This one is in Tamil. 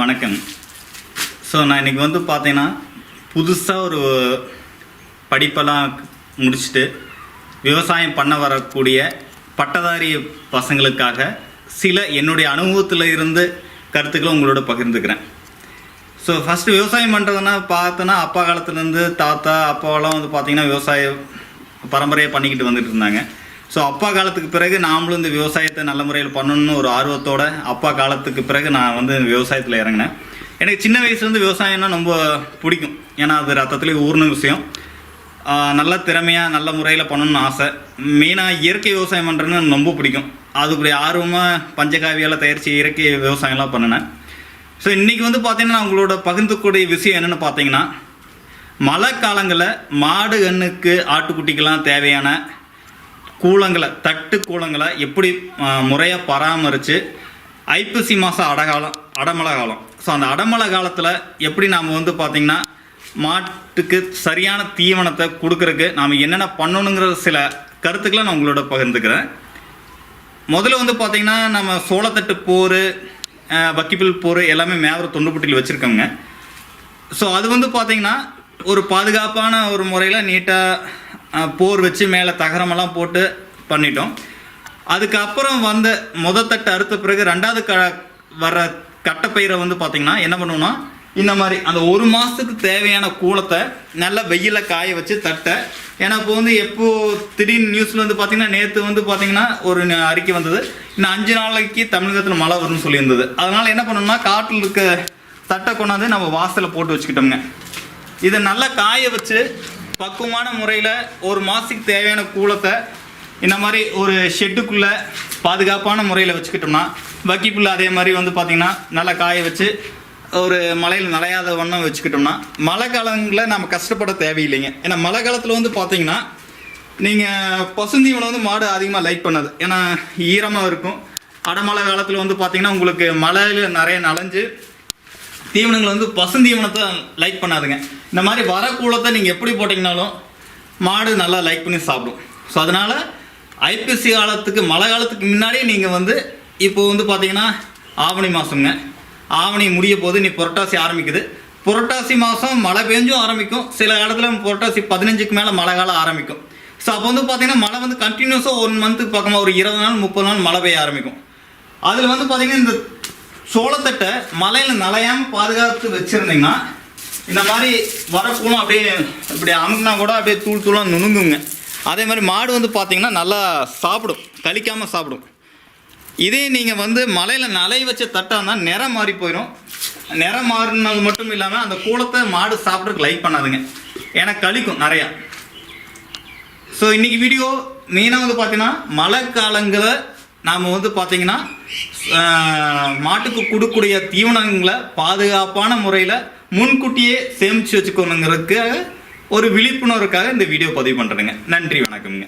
வணக்கம். ஸோ நான் இன்னைக்கு வந்து பார்த்தீங்கன்னா புதுசாக ஒரு படிப்பெல்லாம் முடிச்சுட்டு விவசாயம் பண்ண வரக்கூடிய பட்டதாரி பசங்களுக்காக சில என்னுடைய அனுபவத்தில் இருந்து கருத்துக்களை உங்களோட பகிர்ந்துக்கிறேன். ஸோ ஃபஸ்ட்டு விவசாயம் பண்ணுறதுன்னா பார்த்தோன்னா அப்பா காலத்துலேருந்து தாத்தா அப்பாவெல்லாம் வந்து பார்த்திங்கன்னா விவசாயம் பரம்பரையாக பண்ணிக்கிட்டு வந்துட்டு இருந்தாங்க. ஸோ அப்பா காலத்துக்கு பிறகு நாமளும் இந்த விவசாயத்தை நல்ல முறையில் பண்ணணும்னு ஒரு ஆர்வத்தோட அப்பா காலத்துக்கு பிறகு நான் வந்து விவசாயத்தில் இறங்கினேன். எனக்கு சின்ன வயசுலேருந்து விவசாயம்னா ரொம்ப பிடிக்கும். ஏன்னா அது ரத்தத்துலேயே ஊர்ன விஷயம். நல்ல திறமையாக நல்ல முறையில் பண்ணணும்னு ஆசை. மெயினாக இயற்கை விவசாயம் பண்ணுறதுன்னு ரொம்ப பிடிக்கும். அதுக்குரிய ஆர்வமாக பஞ்சகாவியால் தயாரித்து இயற்கை விவசாயம்லாம் பண்ணினேன். ஸோ இன்றைக்கி வந்து பார்த்திங்கன்னா நான் உங்களோட பகிர்ந்துக்கூடிய விஷயம் என்னென்னு பார்த்தீங்கன்னா மழை காலங்களில் மாடு கண்ணுக்கு ஆட்டுக்குட்டிக்கெல்லாம் தேவையான கூலங்களை தட்டு கூலங்களை எப்படி முறையாக பராமரித்து ஐப்பசி மாதம் அடகாலம் அடமழை காலம். ஸோ அந்த அடமலை காலத்தில் எப்படி நாம் வந்து பார்த்திங்கன்னா மாட்டுக்கு சரியான தீவனத்தை கொடுக்கறக்கு நாம் என்னென்ன பண்ணணுங்கிற சில கருத்துக்களை நான் உங்களோட பகிர்ந்துக்கிறேன். முதல்ல வந்து பார்த்திங்கன்னா நம்ம சோளத்தட்டு போர் வக்கிப்பில் போர் எல்லாமே மேவர தொண்டுபுட்டியில் வச்சுருக்கோங்க. ஸோ அது வந்து பார்த்தீங்கன்னா ஒரு பாதுகாப்பான ஒரு முறையில் நீட்டாக போர் வச்சு மேலே தகரமெல்லாம் போட்டு பண்ணிட்டோம். அதுக்கப்புறம் வந்த முத தட்டு அறுத்த பிறகு ரெண்டாவது க வர கட்டப்பயிரை வந்து பார்த்திங்கன்னா என்ன பண்ணுவோம்னா இந்த மாதிரி அந்த ஒரு மாதத்துக்கு தேவையான கூலத்தை நல்லா வெயிலில் காய வச்சு தட்டை ஏன்னா இப்போ வந்து எப்போ திடீர்னு நியூஸில் வந்து பார்த்திங்கன்னா நேற்று வந்து பார்த்திங்கன்னா ஒரு ந- அறிக்கை வந்தது. இன்னும் அஞ்சு நாளைக்கு தமிழகத்தில் மழை வரும்னு சொல்லியிருந்தது. அதனால் என்ன பண்ணோம்னா காட்டில் இருக்க தட்டை கொண்டாந்து நம்ம வாசலில் போட்டு வச்சுக்கிட்டோங்க இதை நல்லா காய வச்சு பக்குவமான முறையில் ஒரு மாதத்துக்கு தேவையான கூலத்தை இந்த மாதிரி ஒரு ஷெட்டுக்குள்ளே பாதுகாப்பான முறையில் வச்சுக்கிட்டோம்னா வக்கிப்புள்ள அதே மாதிரி வந்து பார்த்திங்கன்னா நல்லா காய வச்சு ஒரு மழையில் நனையாத வண்ணம் வச்சுக்கிட்டோம்னா மழை காலங்களில் நம்ம கஷ்டப்பட தேவையில்லைங்க. ஏன்னா மழை காலத்தில் வந்து பார்த்தீங்கன்னா நீங்கள் பசுந்தீவனம் வந்து மாடு அதிகமாக லைக் பண்ணாது. ஏன்னா ஈரமாக இருக்கும். அடமழை காலத்தில் வந்து பார்த்தீங்கன்னா உங்களுக்கு மழையில் நிறைய நனைஞ்சு தீவனங்கள் வந்து பசுந்தீவனத்தை லைக் பண்ணாதுங்க. இந்த மாதிரி வர கூலத்தை நீங்கள் எப்படி போட்டிங்கனாலும் மாடு நல்லா லைக் பண்ணி சாப்பிடும். ஸோ அதனால் ஐப்பசி காலத்துக்கு மழை காலத்துக்கு முன்னாடியே நீங்கள் வந்து இப்போ வந்து பார்த்தீங்கன்னா ஆவணி மாதங்க ஆவணி முடிய போது நீ புரட்டாசி ஆரம்பிக்குது. புரட்டாசி மாதம் மழை பெஞ்சும் ஆரம்பிக்கும். சில இடத்துல புரட்டாசி பதினஞ்சுக்கு மேலே மழை காலம் ஆரம்பிக்கும். ஸோ அப்போ வந்து பார்த்தீங்கன்னா மழை வந்து கண்டினியூஸாக ஒன் மந்த்துக்கு பக்கமாக ஒரு இருபது நாள் முப்பது நாள் மழை பெய்ய ஆரம்பிக்கும். அதில் வந்து பார்த்தீங்கன்னா இந்த சோளத்தட்டை மலையில் நலையாமல் பாதுகாத்து வச்சுருந்தீங்கன்னா இந்த மாதிரி வரப்போலும் அப்படியே இப்படி அமுக்குனா கூட அப்படியே தூள் தூளாக நுணுங்குங்க. அதே மாதிரி மாடு வந்து பார்த்தீங்கன்னா நல்லா சாப்பிடும் கழிக்காமல் சாப்பிடும். இதே நீங்கள் வந்து மலையில் நலைய வச்ச தட்டாக இருந்தால் நிறம் மாறி போயிடும் நிறம் மாறினது மட்டும் இல்லாமல் அந்த கூலத்தை மாடு சாப்பிட்றதுக்கு லைக் பண்ணாதுங்க. ஏன்னா கழிக்கும் நிறையா. ஸோ இன்றைக்கி வீடியோ மெயினாக வந்து பார்த்தீங்கன்னா மழை காலங்களில் நாம் வந்து பார்த்தீங்கன்னா மாட்டுக்கு கொடுக்கக்கூடிய தீவனங்களை பாதுகாப்பான முறையில் முன்கூட்டியே சேமித்து வச்சுக்கணுங்கிறதுக்காக ஒரு விழிப்புணர்வுக்காக இந்த வீடியோ பதிவு பண்ணுறேங்க நன்றி வணக்கம்ங்க.